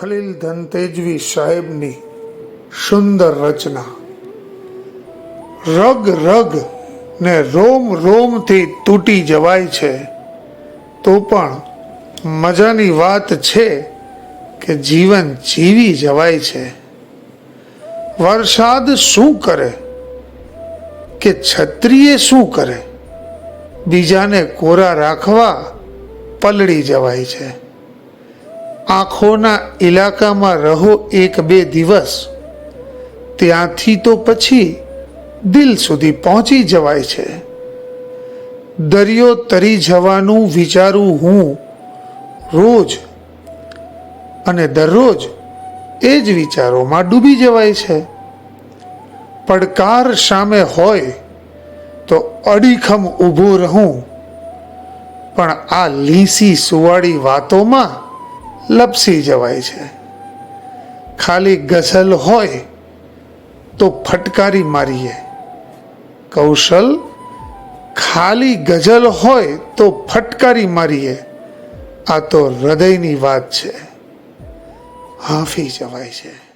ખલીલ ધનતેજવી સાહેબની સુંદર રચના. રગ રગ ને રોમ રોમથી તૂટી જવાય છે, તો પણ મજાની વાત છે કે જીવન જીવી જવાય છે. વરસાદ શું કરે? કે છત્રીએ શું કરે? બીજાને કોરા રાખવા પલળી જવાય છે. આંખોના ઇલાકામાં રહો એક બે દિવસ. ત્યાંથી તો પછી દિલ સુધી પહોંચી જવાય છે. દરિયો તરી જવાનું વિચારું હું રોજ. અને દરરોજ એ જ વિચારોમાં ડૂબી જવાય છે. પડકાર સામે હોય તો અડીખમ ઊભું રહું. પણ આ લીસી સુવાળી વાતોમાં લપસી જવાય છે. ખાલી ગઝલ હોય તો ફટકારી મારીએ. કૌશલ, ખાલી ગઝલ હોય તો ફટકારી મારીએ. આ તો હૃદયની વાત છે. હાંફી જવાય છે.